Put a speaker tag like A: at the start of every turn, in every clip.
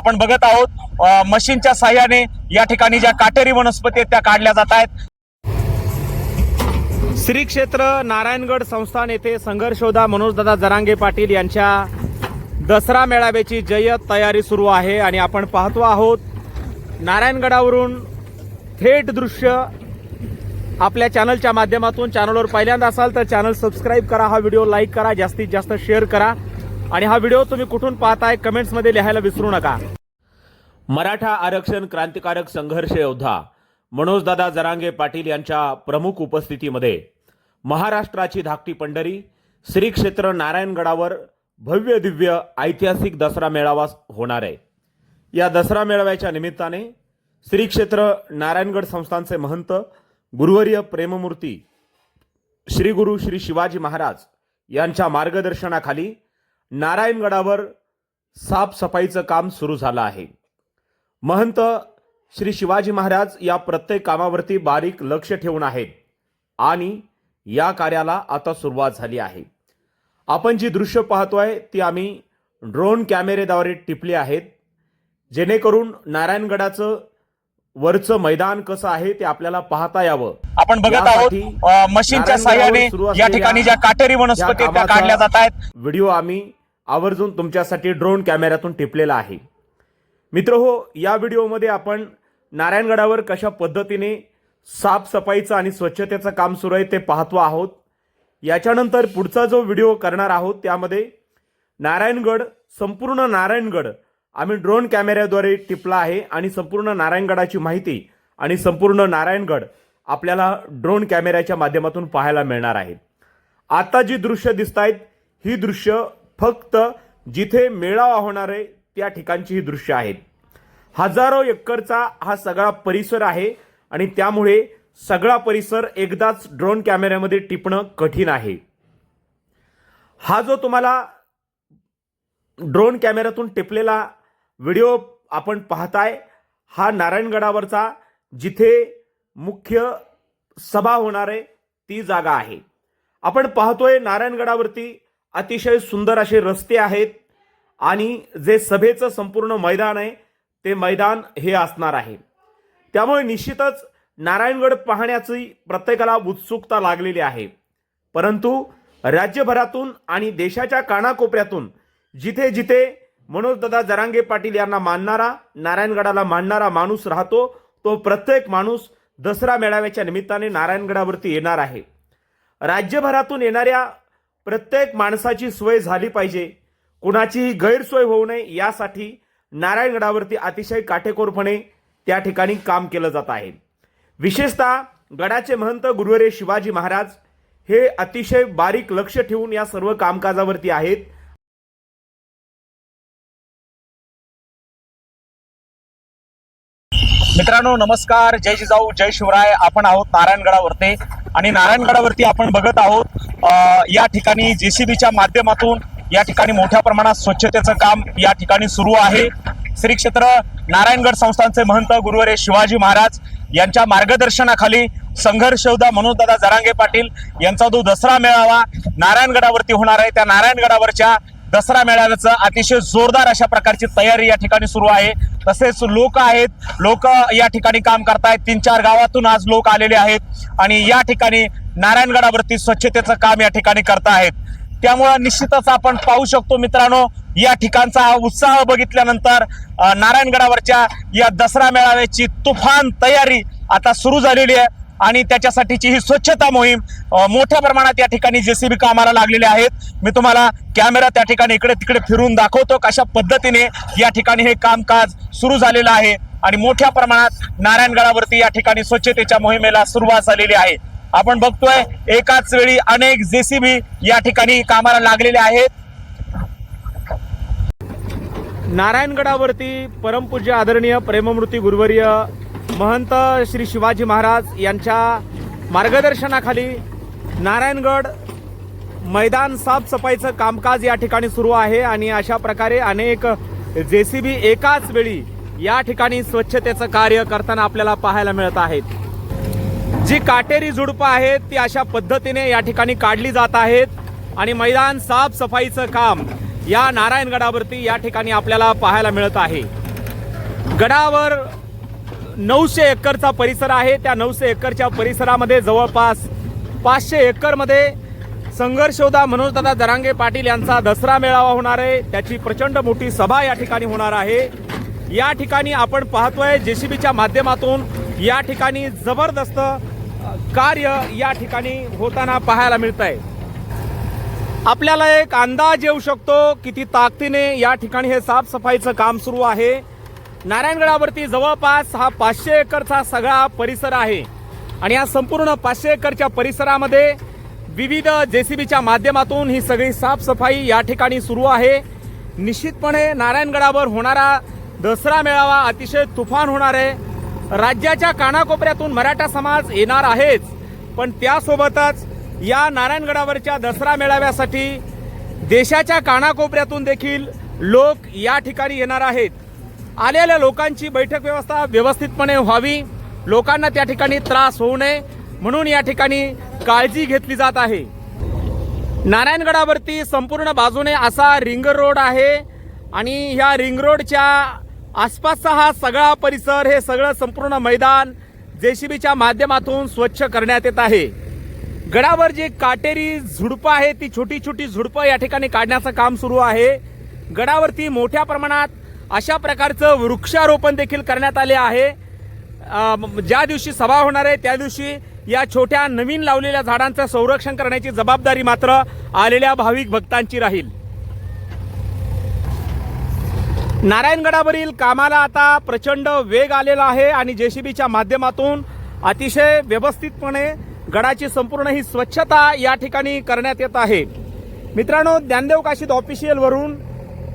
A: आपण बघत आहोत मशीनच्या साह्याने या ठिकाणी ज्या काटेरी वनस्पती आहेत त्या काढल्या जात आहेत. श्री क्षेत्र नारायणगड संस्थान येथे संघर्षोधा मनोजदादा जरांगे पाटील यांच्या दसरा मेळाव्याची जय्यत तयारी सुरू आहे आणि आपण पाहतो आहोत नारायणगडावरून थेट दृश्य आपल्या चॅनलच्या माध्यमातून. चॅनलवर पहिल्यांदा असाल तर चॅनल सबस्क्राईब करा हा व्हिडिओ लाईक करा जास्तीत जास्त शेअर करा. आणि हा व्हिडिओ तुम्ही कुठून पाहताय कमेंट्समध्ये लिहायला विसरू नका. मराठा आरक्षण क्रांतिकारक संघर्ष योद्धा मनोजदादा जरांगे पाटील यांच्या प्रमुख उपस्थितीमध्ये महाराष्ट्राची धाकटी पंढरी श्री क्षेत्र नारायणगडावर भव्य दिव्य ऐतिहासिक दसरा मेळावा होणार आहे. या दसरा मेळाव्याच्या निमित्ताने श्री क्षेत्र नारायणगड संस्थानचे महंत गुरुवर्य प्रेममूर्ती श्री गुरु श्री शिवाजी महाराज यांच्या मार्गदर्शनाखाली नारायणगडावर साफसफाईचं काम सुरू झालं आहे. महंत श्री शिवाजी महाराज या प्रत्येक कामावरती बारीक लक्ष ठेवून आहेत आणि या कार्याला आता सुरुवात झाली आहे. आपण जी दृश्य पाहतोय ती आम्ही ड्रोन कॅमेरेद्वारे टिपली आहेत. जेणेकरून नारायणगडाचं वरचं मैदान कसं आहे ते आपल्याला पाहता यावं. आपण बघत आहोत मशीनच्या
B: सुरू
A: या ठिकाणी ज्या काटेरी वनस्पती काढल्या जात आहेत.
B: व्हिडिओ आम्ही आवर्जून तुमच्यासाठी ड्रोन कॅमेऱ्यातून टिपलेला आहे. मित्र हो या व्हिडिओमध्ये आपण नारायणगडावर कशा पद्धतीने साफसफाईचं आणि स्वच्छतेचं काम सुरू आहे ते पाहतो आहोत. याच्यानंतर पुढचा जो व्हिडिओ करणार आहोत त्यामध्ये नारायणगड संपूर्ण नारायणगड आम्ही ड्रोन कॅमेऱ्याद्वारे टिपला आहे आणि संपूर्ण नारायणगडाची माहिती आणि संपूर्ण नारायणगड आपल्याला ड्रोन कॅमेऱ्याच्या माध्यमातून पाहायला मिळणार आहे. आता जी दृश्य दिसत आहेत ही दृश्य फक्त जिथे मेळावा होणार आहे त्या ठिकाणची ही दृश्य आहेत. हजारो एकरचा हा सगळा परिसर आहे आणि त्यामुळे सगळा परिसर एकदाच ड्रोन कॅमेऱ्यामध्ये टिपणं कठीण आहे. हा जो तुम्हाला ड्रोन कॅमेऱ्यातून टिपलेला व्हिडिओ आपण पाहताय हा नारायणगडावरचा जिथे मुख्य सभा होणार आहे ती जागा आहे. आपण पाहतोय नारायणगडावरती अतिशय सुंदर असे रस्ते आहेत आणि जे सभेचं संपूर्ण मैदान आहे ते मैदान हे असणार आहे. त्यामुळे निश्चितच नारायणगड पाहण्याची प्रत्येकाला उत्सुकता लागलेली आहे. परंतु राज्यभरातून आणि देशाच्या कानाकोपऱ्यातून जिथे जिथे मनोजदादा जरांगे पाटील यांना मानणारा नारायणगडाला मानणारा माणूस राहतो तो प्रत्येक माणूस दसरा मेळाव्याच्या निमित्ताने नारायणगडावरती येणार आहे. राज्यभरातून येणाऱ्या प्रत्येक माणसाची सोय झाली पाहिजे. कुणाचीही गैरसोय होऊ नये यासाठी नारायणगडावरती अतिशय काटेकोरपणे त्या ठिकाणी काम केलं जात आहे. विशेषतः गडाचे महंत गुरुवरे शिवाजी महाराज हे अतिशय बारीक लक्ष ठेवून या सर्व कामकाजावरती आहेत.
A: मित्रांनो नमस्कार. जय जिजाऊ जय शिवराय. आपण आहोत नारायणगडावरती. आणि नारायणगडावरती आपण बघत आहोत या ठिकाणी जेसीबीच्या माध्यमातून या ठिकाणी मोठ्या प्रमाणात स्वच्छतेचं काम या ठिकाणी सुरू आहे. श्री क्षेत्र नारायणगड संस्थानचे महंत गुरुवारे शिवाजी महाराज यांच्या मार्गदर्शनाखाली संघर्ष योद्धा मनोजदादा जरांगे पाटील यांचा जो दसरा मेळावा नारायणगडावरती होणार आहे. त्या नारायणगडावरच्या दसरा मेळाव्याचं अतिशय जोरदार अशा प्रकारची तयारी या ठिकाणी सुरू आहे. तसेच लोक आहेत. लोक या ठिकाणी काम करतायत. तीन चार गावातून आज लोक आलेले आहेत आणि या ठिकाणी नारायणगडावरती स्वच्छतेचं काम या ठिकाणी करतायत. त्यामुळं निश्चितच आपण पाहू शकतो मित्रांनो या ठिकाणचा हा उत्साह बघितल्यानंतर नारायणगडावरच्या या दसरा मेळाव्याची तुफान तयारी आता सुरू झालेली आहे. आणि त्याच्यासाठीची ही स्वच्छता मोहीम मोठ्या प्रमाणात या ठिकाणी जेसीबी कामाला लागलेले आहेत. मी तुम्हाला कॅमेरा त्या ठिकाणी इकडे तिकडे फिरून दाखवतो कशा पद्धतीने या ठिकाणी हे कामकाज सुरू झालेलं आहे. आणि मोठ्या प्रमाणात नारायणगडावरती या ठिकाणी स्वच्छतेच्या मोहिमेला सुरुवात झालेली आहे. आपण बघतोय एकाच वेळी अनेक जेसीबी या ठिकाणी कामाला लागलेले आहेत.
B: नारायणगडावरती परमपूज्य आदरणीय प्रेममूर्ती गुरुवर्य महंत श्री शिवाजी महाराज यांच्या मार्गदर्शनाखाली नारायणगड मैदान साफसफाईचं कामकाज या ठिकाणी सुरू आहे आणि अशा प्रकारे अनेक जे सी बी एकाच वेळी या ठिकाणी स्वच्छतेचं कार्य करताना आपल्याला पाहायला मिळत आहेत. जी काटेरी झुडपं आहेत ती अशा पद्धतीने या ठिकाणी काढली जात आहेत आणि मैदान साफसफाईचं काम या नारायणगडावरती या ठिकाणी आपल्याला पाहायला मिळत आहे. गडावर नऊशे एकरचा परिसर आहे. त्या नऊशे एकरच्या परिसरामध्ये जवळपास पाचशे एकरमध्ये संघर्षोदा मनोजदादा जरांगे पाटील यांचा दसरा मेळावा होणार आहे. त्याची प्रचंड मोठी सभा या ठिकाणी होणार आहे. या ठिकाणी आपण पाहतोय जेसीबीच्या माध्यमातून या ठिकाणी जबरदस्त कार्य या ठिकाणी होताना पाहायला मिळत आहे आपल्याला एक अंदाज येऊ शकतो किती ताकदीने या ठिकाणी हे साफसफाईचं काम सुरू आहे. नारायणगडावरती जवळपास हा पाचशे एकरचा सगळा परिसर आहे. आणि या संपूर्ण पाचशे एकरच्या परिसरामध्ये विविध जेसीबीच्या माध्यमातून ही सगळी साफसफाई या ठिकाणी सुरू आहे. निश्चितपणे नारायणगडावर होणारा दसरा मेळावा अतिशय तुफान होणार आहे. राज्याच्या कानाकोपऱ्यातून मराठा समाज येणार आहेच पण त्यासोबतच या नारायणगडावरच्या दसरा मेळाव्यासाठी देशाच्या कानाकोपऱ्यातून देखील लोक या ठिकाणी येणार आहेत. आलेल्या लोकांची बैठक व्यवस्था व्यवस्थितपणे व्हावी. लोकांना त्या ठिकाणी त्रास होऊ नये. म्हणून या ठिकाणी काळजी घेतली जात आहे. नारायणगडावरती संपूर्ण बाजूने असा रिंग रोड आहे आणि ह्या रिंग रोडच्या आसपासचा हा सगळा परिसर हे सगळं संपूर्ण मैदान जेसीबीच्या माध्यमातून स्वच्छ करण्यात येत आहे. गडावर जी काटेरी झुडपं आहे ती छोटी छोटी झुडपं या ठिकाणी काढण्याचं काम सुरू आहे. गडावरती मोठ्या प्रमाणात अशा प्रकारचं वृक्षारोपण देखील करण्यात आले आहे. ज्या दिवशी सभा होणार आहे त्या दिवशी या छोट्या नवीन लावलेल्या झाडांचं संरक्षण करण्याची जबाबदारी मात्र आलेल्या भाविक भक्तांची राहील. नारायणगडावरील कामाला आता प्रचंड वेग आलेला आहे आणि जेसीबीच्या माध्यमातून अतिशय व्यवस्थितपणे गडाची संपूर्ण ही स्वच्छता या ठिकाणी करण्यात येत आहे. मित्रांनो ज्ञानदेव काशीद ऑफिशियलवरून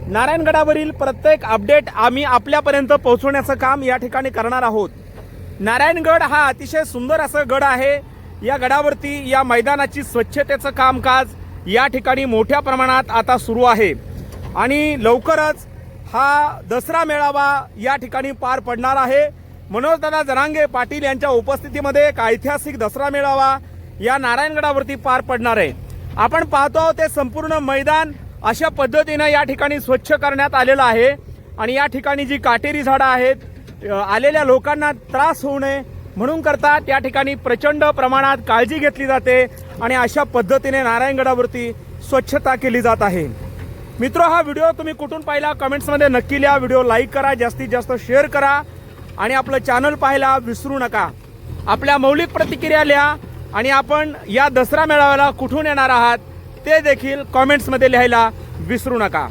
B: नारायणगडावरील प्रत्येक अपडेट आम्ही आपल्यापर्यंत पोहोचवण्याचं काम या ठिकाणी करणार आहोत. नारायणगड हा अतिशय सुंदर असं गड आहे. या गडावरती या मैदानाची स्वच्छतेचं कामकाज या ठिकाणी मोठ्या प्रमाणात आता सुरू आहे. आणि लवकरच हा दसरा मेळावा या ठिकाणी पार पडणार आहे. मनोजदादा जरांगे पाटील यांच्या उपस्थितीमध्ये एक ऐतिहासिक दसरा मेळावा या नारायणगडावरती पार पडणार आहे. आपण पाहतो आहोत ते संपूर्ण मैदान अशा पद्धतीनं या ठिकाणी स्वच्छ करण्यात आलेलं आहे. आणि या ठिकाणी जी काटेरी झाडं आहेत आलेल्या लोकांना त्रास होऊ नये. म्हणून करता त्या ठिकाणी प्रचंड प्रमाणात काळजी घेतली जाते आणि अशा पद्धतीने नारायणगडावरती स्वच्छता केली जात आहे. मित्र हा व्हिडिओ तुम्ही कुठून पाहिला? कमेंट्समध्ये नक्की लिहा. व्हिडिओ लाईक करा जास्तीत जास्त शेअर करा आणि आपलं चॅनल पाहायला विसरू नका. आपल्या मौलिक प्रतिक्रिया लिहा आणि आपण या दसरा मेळाव्याला कुठून येणार आहात? ते देखील कॉमेंट्समध्ये लिहायला विसरू नका.